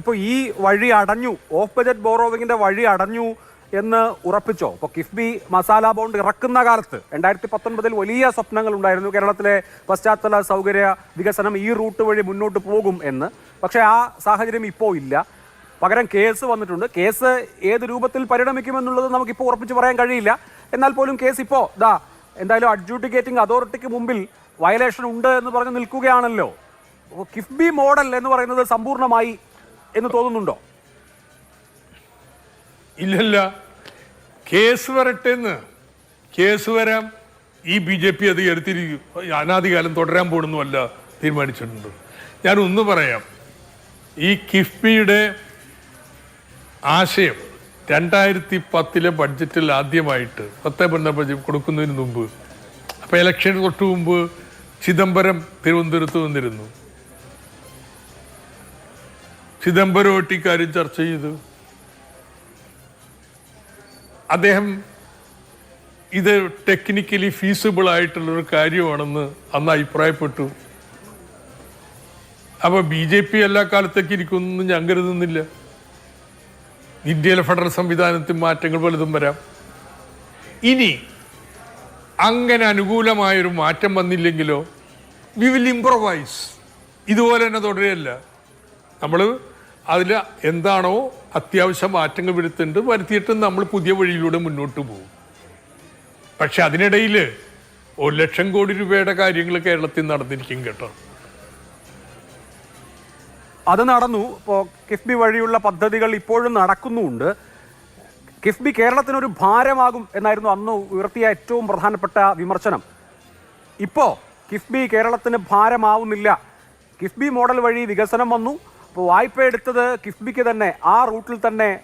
ഇപ്പോൾ ഈ വഴി അടഞ്ഞു ഓഫ് ബജറ്റ് ബോറോവിങ്ങിന്റെ വഴി അടഞ്ഞു എന്ന് ഉറപ്പിച്ചോ? ഇപ്പോൾ കിഫ്ബി മസാല ബോണ്ട് ഇറക്കുന്ന കാലത്ത് രണ്ടായിരത്തി പത്തൊൻപതിൽ വലിയ സ്വപ്നങ്ങൾ ഉണ്ടായിരുന്നു. കേരളത്തിലെ പശ്ചാത്തല സൗകര്യ വികസനം ഈ റൂട്ട് വഴി മുന്നോട്ട് പോകും എന്ന്. പക്ഷേ ആ സാഹചര്യം ഇപ്പോൾ ഇല്ല. പകരം കേസ് വന്നിട്ടുണ്ട്. കേസ് ഏത് രൂപത്തിൽ പരിണമിക്കുമെന്നുള്ളത് നമുക്കിപ്പോൾ ഉറപ്പിച്ച് പറയാൻ കഴിയില്ല. എന്നാൽ പോലും കേസ് ഇപ്പോൾ ദാ എന്തായാലും അഡ്ജൂഡിക്കേറ്റിംഗ് അതോറിറ്റിക്ക് മുമ്പിൽ വയലേഷൻ ഉണ്ട് എന്ന് പറഞ്ഞ് നിൽക്കുകയാണല്ലോ. കിഫ്ബി മോഡൽ എന്ന് പറയുന്നത് സമ്പൂർണമായി എന്ന് തോന്നുന്നുണ്ടോ? ഇല്ലല്ല. കേസ് വരട്ടെ എന്ന്. കേസ് വരാം. ഈ ബി ജെ പി അത് എടുത്തിരിക്കും. അനാദികാലം തുടരാൻ പോകണമെന്നുമല്ല തീരുമാനിച്ചിട്ടുണ്ട്. ഞാൻ ഒന്ന് പറയാം. ഈ കിഫ്ബിയുടെ ആശയം രണ്ടായിരത്തി പത്തിലെ ബഡ്ജറ്റിൽ ആദ്യമായിട്ട് പത്ത് പന്ത്രണ്ട് ബഡ്ജറ്റ് കൊടുക്കുന്നതിന് മുമ്പ് അപ്പോൾ ഇലക്ഷൻ തൊട്ട് മുമ്പ് ചിദംബരം തിരുവനന്തപുരത്ത് വന്നിരുന്നു. ചിദംബരമായിട്ട് ഇക്കാര്യം ചർച്ച ചെയ്തു. അദ്ദേഹം ഇത് ടെക്നിക്കലി ഫീസിബിൾ ആയിട്ടുള്ളൊരു കാര്യമാണെന്ന് അന്ന് അഭിപ്രായപ്പെട്ടു. അപ്പൊ ബി ജെ പി എല്ലാ കാലത്തേക്ക് ഇരിക്കുമെന്ന് ഞാൻ കരുതുന്നില്ല. ഇന്ത്യയിലെ ഫെഡറൽ സംവിധാനത്തിൽ മാറ്റങ്ങൾ പലതും വരാം. ഇനി അങ്ങനെ അനുകൂലമായൊരു മാറ്റം വന്നില്ലെങ്കിലോ വി വിൽ ഇംപ്രവൈസ് ഇതുപോലെ തന്നെ തുടരുകയല്ല. നമ്മൾ അതിൽ എന്താണോ അത്യാവശ്യം മാറ്റങ്ങൾ വരുത്തുന്നുണ്ട് വരുത്തിയിട്ട് നമ്മൾ പുതിയ വഴിയിലൂടെ മുന്നോട്ട് പോകും. പക്ഷെ അതിനിടയിൽ ഒരു ലക്ഷം കോടി രൂപയുടെ കാര്യങ്ങൾ കേരളത്തിൽ നടന്നിരിക്കും കേട്ടോ. അത് നടന്നു. ഇപ്പോൾ കിഫ്ബി വഴിയുള്ള പദ്ധതികൾ ഇപ്പോഴും നടക്കുന്നുമുണ്ട് കിഫ്ബി കേരളത്തിനൊരു ഭാരമാകും എന്നായിരുന്നു അന്ന് ഉയർത്തിയ ഏറ്റവും പ്രധാനപ്പെട്ട വിമർശനം. ഇപ്പോൾ കിഫ്ബി കേരളത്തിന് ഭാരമാവുന്നില്ല. കിഫ്ബി മോഡൽ വഴി വികസനം വന്നു. അപ്പോൾ വായ്പ എടുത്തത് കിഫ്ബിക്ക് തന്നെ ആ റൂട്ടിൽ തന്നെ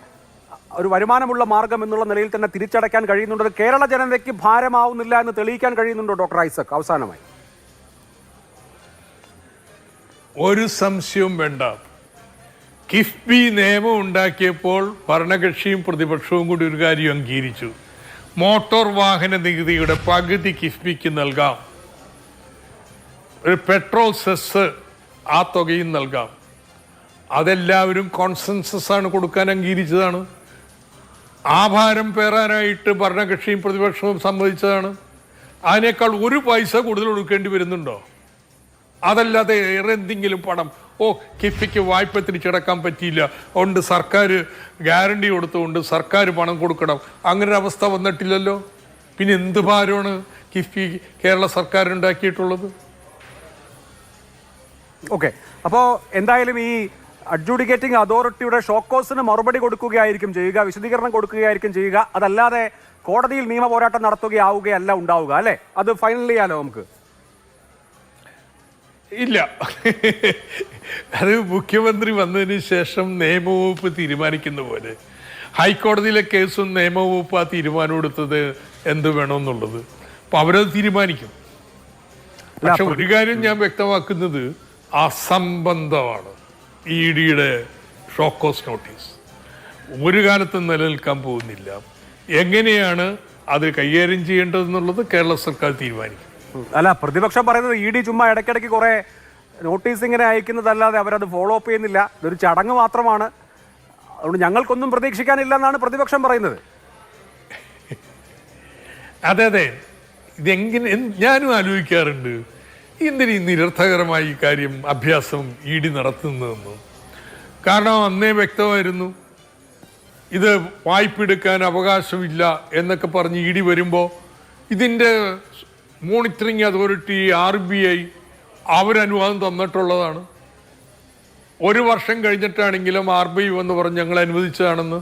ഒരു വരുമാനമുള്ള മാർഗം എന്നുള്ള നിലയിൽ തന്നെ തിരിച്ചടയ്ക്കാൻ കഴിയുന്നുണ്ട്? കേരള ജനതയ്ക്ക് ഭാരമാവുന്നില്ല എന്ന് തെളിയിക്കാൻ കഴിയുന്നുണ്ടോ ഡോക്ടർ ഐസക്? അവസാനമായി. ഒരു സംശയവും വേണ്ട. കിഫ്ബി നിയമം ഉണ്ടാക്കിയപ്പോൾ ഭരണകക്ഷിയും പ്രതിപക്ഷവും കൂടി ഒരു കാര്യം അംഗീകരിച്ചു. മോട്ടോർ വാഹന നികുതിയുടെ പകുതി കിഫ്ബിക്ക് നൽകാം. ഒരു പെട്രോൾ സെസ് ആ തുകയും നൽകാം. അതെല്ലാവരും കോൺസെൻസസ് ആണ് കൊടുക്കാൻ അംഗീകരിച്ചതാണ്. ആ ഭാരം പേറാനായിട്ട് ഭരണകക്ഷിയും പ്രതിപക്ഷവും സമ്മതിച്ചതാണ്. അതിനേക്കാൾ ഒരു പൈസ കൂടുതൽ കൊടുക്കേണ്ടി വരുന്നുണ്ടോ? അതല്ലാതെ വേറെ എന്തെങ്കിലും പണം. ഓ കിഫിക്ക് വായ്പ തിരിച്ചടക്കാൻ പറ്റിയില്ല. അതുകൊണ്ട് സർക്കാർ ഗ്യാരണ്ടി കൊടുത്തുകൊണ്ട് സർക്കാർ പണം കൊടുക്കണം. അങ്ങനെ ഒരു അവസ്ഥ വന്നിട്ടില്ലല്ലോ. പിന്നെ എന്ത് ഭാരമാണ് കിഫി കേരള സർക്കാർ ഉണ്ടാക്കിയിട്ടുള്ളത്? ഓക്കെ അപ്പോൾ എന്തായാലും ഈ അഡ്ജൂഡിക്കേറ്റിംഗ് അതോറിറ്റിയുടെ ഷോക്കോസിന് മറുപടി കൊടുക്കുകയായിരിക്കും ചെയ്യുക വിശദീകരണം കൊടുക്കുകയായിരിക്കും ചെയ്യുക. അതല്ലാതെ കോടതിയിൽ നിയമ പോരാട്ടം നടത്തുകയാവുകയല്ല ഉണ്ടാവുക അല്ലേ? അത് ഫൈനൽ ചെയ്യാലോ നമുക്ക്? ഇല്ല. അത് മുഖ്യമന്ത്രി വന്നതിന് ശേഷം നിയമവകുപ്പ് തീരുമാനിക്കുന്ന പോലെ. ഹൈക്കോടതിയിലെ കേസും നിയമവകുപ്പ് ആ തീരുമാനം എടുത്തത് എന്ത് വേണമെന്നുള്ളത്. അപ്പൊ അവരത് തീരുമാനിക്കും. പക്ഷെ ഒരു കാര്യം ഞാൻ വ്യക്തമാക്കുന്നത് അസംബന്ധമാണ്. ഇ ഡിയുടെ ഷോക്കോസ് നോട്ടീസ് ഒരു കാലത്തും നിലനിൽക്കാൻ പോകുന്നില്ല. എങ്ങനെയാണ് അത് കൈകാര്യം ചെയ്യേണ്ടതെന്നുള്ളത് കേരള സർക്കാർ തീരുമാനിക്കും. അല്ല പ്രതിപക്ഷം പറയുന്നത് ഇ ഡി ചുമ്മാ ഇടയ്ക്കിടയ്ക്ക് കുറെ നോട്ടീസ് ഇങ്ങനെ അയക്കുന്നതല്ലാതെ അവരത് ഫോളോ അപ്പ് ചെയ്യുന്നില്ല. ഇതൊരു ചടങ്ങ് മാത്രമാണ്. അതുകൊണ്ട് ഞങ്ങൾക്കൊന്നും പ്രതീക്ഷിക്കാനില്ല എന്നാണ് പ്രതിപക്ഷം പറയുന്നത്. അതെ അതെ. ഇതെങ്ങനെ ഞാനും ആലോചിക്കാറുണ്ട്. എന്തിന് നിരർത്ഥകരമായി ഈ കാര്യം അഭ്യാസം ഇ നടത്തുന്നതെന്ന്? കാരണം അന്നേ വ്യക്തമായിരുന്നു. ഇത് വായ്പ എടുക്കാൻ അവകാശമില്ല എന്നൊക്കെ പറഞ്ഞ് ഇ ഡി വരുമ്പോൾ ഇതിന്റെ monitoring authority R B I അവരനുവാദം തന്നിട്ടുള്ളതാണ്. ഒരു വർഷം കഴിഞ്ഞിട്ടാണെങ്കിലും ആർ ബി ഐ വന്ന് പറഞ്ഞ് ഞങ്ങൾ അനുവദിച്ചതാണെന്ന്.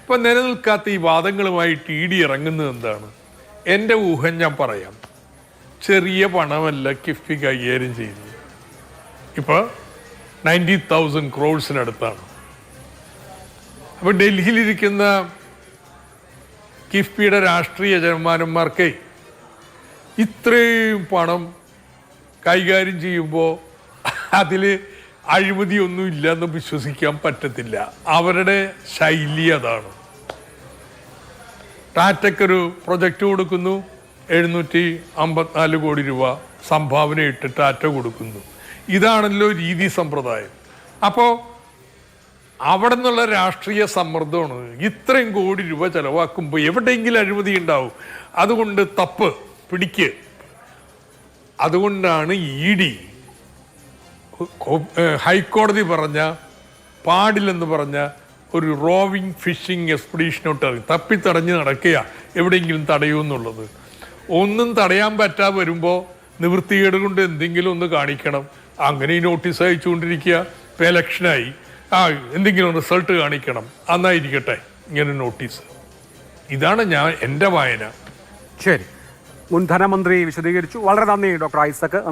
ഇപ്പം നിലനിൽക്കാത്ത ഈ വാദങ്ങളുമായിട്ട് ഇ ഡി ഇറങ്ങുന്നത് എന്താണ്? എന്റെ ഊഹം ഞാൻ പറയാം. ചെറിയ പണമല്ല കിഫ്ബി കൈകാര്യം ചെയ്യുന്നത്. ഇപ്പോൾ നയന്റി തൗസൻഡ് ക്രോഡ്സിനടുത്താണ് അപ്പോൾ ഡൽഹിയിലിരിക്കുന്ന കിഫ്ബിയുടെ രാഷ്ട്രീയ ജന്മാരന്മാർക്ക് ഇത്രയും പണം കൈകാര്യം ചെയ്യുമ്പോൾ അതിൽ അഴിമതിയൊന്നും ഇല്ലെന്ന് വിശ്വസിക്കാൻ പറ്റത്തില്ല. അവരുടെ ശൈലി അതാണ്. ടാറ്റക്കൊരു പ്രൊജക്റ്റ് കൊടുക്കുന്നു. എഴുന്നൂറ്റി അമ്പത്തിനാല് കോടി രൂപ സംഭാവന ഇട്ട് ടാറ്റ കൊടുക്കുന്നു. ഇതാണല്ലോ രീതി സമ്പ്രദായം. അപ്പോൾ അവിടെ നിന്നുള്ള രാഷ്ട്രീയ സമ്മർദ്ദമാണ് ഇത്രയും കോടി രൂപ ചിലവാക്കുമ്പോൾ എവിടെയെങ്കിലും അഴിമതി ഉണ്ടാവും. അതുകൊണ്ട് തപ്പ് പിടിക്ക്. അതുകൊണ്ടാണ് ഇ ഡി ഹൈക്കോടതി പറഞ്ഞ പാടില്ലെന്ന് പറഞ്ഞ ഒരു റോവിങ് ഫിഷിംഗ് എക്സ്പെഡീഷനോട്ട് ഇറങ്ങി തപ്പിത്തടഞ്ഞ് നടക്കുക എവിടെയെങ്കിലും തടയുമെന്നുള്ളത് ഒന്നും തടയാൻ പറ്റാ വരുമ്പോൾ നിവൃത്തികേട് കൊണ്ട് എന്തെങ്കിലും ഒന്ന് കാണിക്കണം. അങ്ങനെ ഈ നോട്ടീസ് അയച്ചുകൊണ്ടിരിക്കുക. ഇപ്പം ഇലക്ഷനായി. ആ എന്തെങ്കിലും റിസൾട്ട് കാണിക്കണം. അന്നായിരിക്കട്ടെ ഇങ്ങനെ നോട്ടീസ്. ഇതാണ് ഞാൻ എന്റെ വായന. ശരി. മുൻ ധനമന്ത്രി വിശദീകരിച്ചു. വളരെ നന്ദി ഡോക്ടർ ഐസക്.